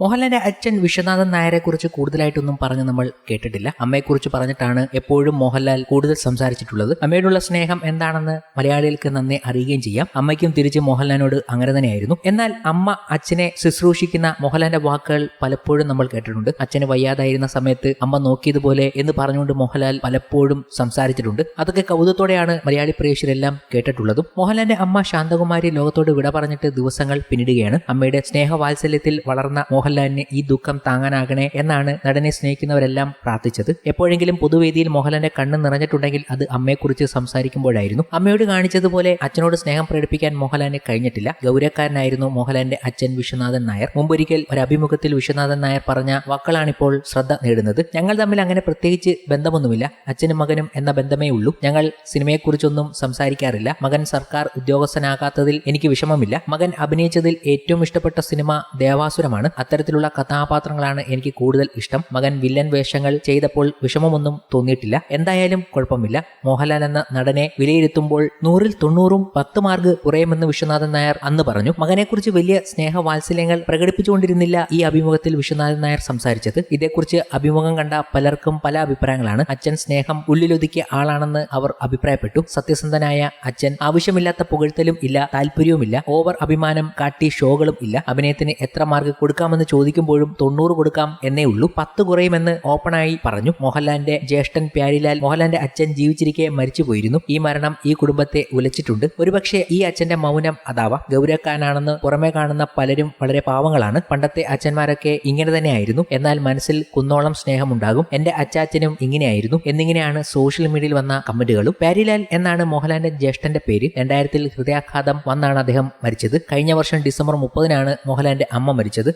മോഹൻലാലിന്റെ അച്ഛൻ വിശ്വനാഥൻ നായരെ കുറിച്ച് കൂടുതലായിട്ടൊന്നും പറഞ്ഞു നമ്മൾ കേട്ടിട്ടില്ല. അമ്മയെക്കുറിച്ച് പറഞ്ഞിട്ടാണ് എപ്പോഴും മോഹൻലാൽ കൂടുതൽ സംസാരിച്ചിട്ടുള്ളത്. അമ്മയോടുള്ള സ്നേഹം എന്താണെന്ന് മലയാളികൾക്ക് നന്നെ അറിയുകയും ചെയ്യാം. അമ്മയ്ക്കും തിരിച്ച് മോഹൻലാലിനോട് അങ്ങനെ തന്നെയായിരുന്നു. എന്നാൽ അമ്മ അച്ഛനെ ശുശ്രൂഷിക്കുന്ന മോഹൻലാലിന്റെ വാക്കുകൾ പലപ്പോഴും നമ്മൾ കേട്ടിട്ടുണ്ട്. അച്ഛന് വയ്യാതായിരുന്ന സമയത്ത് അമ്മ നോക്കിയതുപോലെ എന്ന് പറഞ്ഞുകൊണ്ട് മോഹൻലാൽ പലപ്പോഴും സംസാരിച്ചിട്ടുണ്ട്. അതൊക്കെ കൗതുകത്തോടെയാണ് മലയാളി പ്രേക്ഷകരെല്ലാം കേട്ടിട്ടുള്ളതും. മോഹൻലാലിന്റെ അമ്മ ശാന്തകുമാരി ലോകത്തോട് വിട പറഞ്ഞിട്ട് ദിവസങ്ങൾ പിന്നിടുകയാണ്. അമ്മയുടെ സ്നേഹവാത്സല്യത്തിൽ വളർന്ന മോഹൻലാലിന് ഈ ദുഃഖം താങ്ങാനാകണേ എന്നാണ് നടനെ സ്നേഹിക്കുന്നവരെല്ലാം പ്രാർത്ഥിച്ചത്. എപ്പോഴെങ്കിലും പൊതുവേദിയിൽ മോഹൻലാലിന്റെ കണ്ണ് നിറഞ്ഞിട്ടുണ്ടെങ്കിൽ അത് അമ്മയെക്കുറിച്ച് സംസാരിക്കുമ്പോഴായിരുന്നു. അമ്മയോട് കാണിച്ചതുപോലെ അച്ഛനോട് സ്നേഹം പ്രകടിപ്പിക്കാൻ മോഹൻലാലിന് കഴിഞ്ഞിട്ടില്ല. ഗൗരവക്കാരനായിരുന്നു മോഹൻലാലിന്റെ അച്ഛൻ വിശ്വനാഥൻ നായർ. മുമ്പൊരിക്കൽ ഒരു അഭിമുഖത്തിൽ വിശ്വനാഥൻ നായർ പറഞ്ഞ വാക്കുകളാണിപ്പോൾ ശ്രദ്ധ നേടുന്നത്. ഞങ്ങൾ തമ്മിൽ അങ്ങനെ പ്രത്യേകിച്ച് ബന്ധമൊന്നുമില്ല. അച്ഛനും മകനും എന്ന ബന്ധമേ ഉള്ളൂ. ഞങ്ങൾ സിനിമയെക്കുറിച്ചൊന്നും സംസാരിക്കാറില്ല. മകൻ സർക്കാർ ഉദ്യോഗസ്ഥനാകാത്തതിൽ എനിക്ക് വിഷമമില്ല. മകൻ അഭിനയിച്ചതിൽ ഏറ്റവും ഇഷ്ടപ്പെട്ട സിനിമ ദേവാസുരമാണ്. അത്തരത്തിലുള്ള കഥാപാത്രങ്ങളാണ് എനിക്ക് കൂടുതൽ ഇഷ്ടം. മകൻ വില്ലൻ വേഷങ്ങൾ ചെയ്തപ്പോൾ വിഷമമൊന്നും തോന്നിയിട്ടില്ല. എന്തായാലും കുഴപ്പമില്ല. മോഹൻലാൽ എന്ന നടനെ വിലയിരുത്തുമ്പോൾ നൂറിൽ തൊണ്ണൂറും പത്ത് മാർക്ക് കുറയുമെന്ന് വിശ്വനാഥൻ നായർ അന്ന് പറഞ്ഞു. മകനെക്കുറിച്ച് വലിയ സ്നേഹ വാത്സല്യങ്ങൾ പ്രകടിപ്പിച്ചുകൊണ്ടിരുന്നില്ല ഈ അഭിമുഖത്തിൽ വിശ്വനാഥൻ നായർ സംസാരിച്ചത്. ഇതേക്കുറിച്ച് അഭിമുഖം കണ്ട പലർക്കും പല അഭിപ്രായങ്ങളാണ്. അച്ഛൻ സ്നേഹം ഉള്ളിലൊതുക്കിയ ആളാണെന്ന് അവർ അഭിപ്രായപ്പെട്ടു. സത്യസന്ധനായ അച്ഛൻ ആവശ്യമില്ലാത്ത പുകഴ്ത്തലും ഇല്ല താല്പര്യവുമില്ല ഓവർ അഭിമാനം കാട്ടി ഷോകളും ഇല്ല. അഭിനയത്തിന് എത്ര മാർക്ക് കൊടുക്കാമെന്ന് ചോദിക്കുമ്പോഴും തൊണ്ണൂറ് കൊടുക്കാം എന്നേ ഉള്ളൂ. പത്ത് കുറയുമെന്ന് ഓപ്പണായി പറഞ്ഞു. മോഹൻലാലിന്റെ ജ്യേഷ്ഠൻ പ്യാരിലാൽ മോഹൻലാലിന്റെ അച്ഛൻ ജീവിച്ചിരിക്കെ മരിച്ചു പോയിരുന്നു ഈ മരണം ഈ കുടുംബത്തെ ഉലച്ചിട്ടുണ്ട്. ഒരുപക്ഷെ ഈ അച്ഛന്റെ മൗനം അതാവാം. ഗൗരവക്കാരനാണെന്ന് പുറമെ കാണുന്ന പലരും വളരെ പാവങ്ങളാണ്. പണ്ടത്തെ അച്ഛന്മാരൊക്കെ ഇങ്ങനെ തന്നെയായിരുന്നു. എന്നാൽ മനസ്സിൽ കുന്നോളം സ്നേഹമുണ്ടാകും. എന്റെ അച്ചാച്ചനും ഇങ്ങനെയായിരുന്നു. എന്നിങ്ങനെയാണ് സോഷ്യൽ മീഡിയയിൽ വന്ന കമന്റുകളും. പ്യാരിലാൽ എന്നാണ് മോഹൻലാലിന്റെ ജ്യേഷ്ഠന്റെ പേര്. രണ്ടായിരത്തിൽ ഹൃദയാഘാതം വന്നാണ് അദ്ദേഹം മരിച്ചത്. കഴിഞ്ഞ വർഷം ഡിസംബർ മുപ്പതിനാണ് മോഹൻലാലിന്റെ അമ്മ മരിച്ചത്.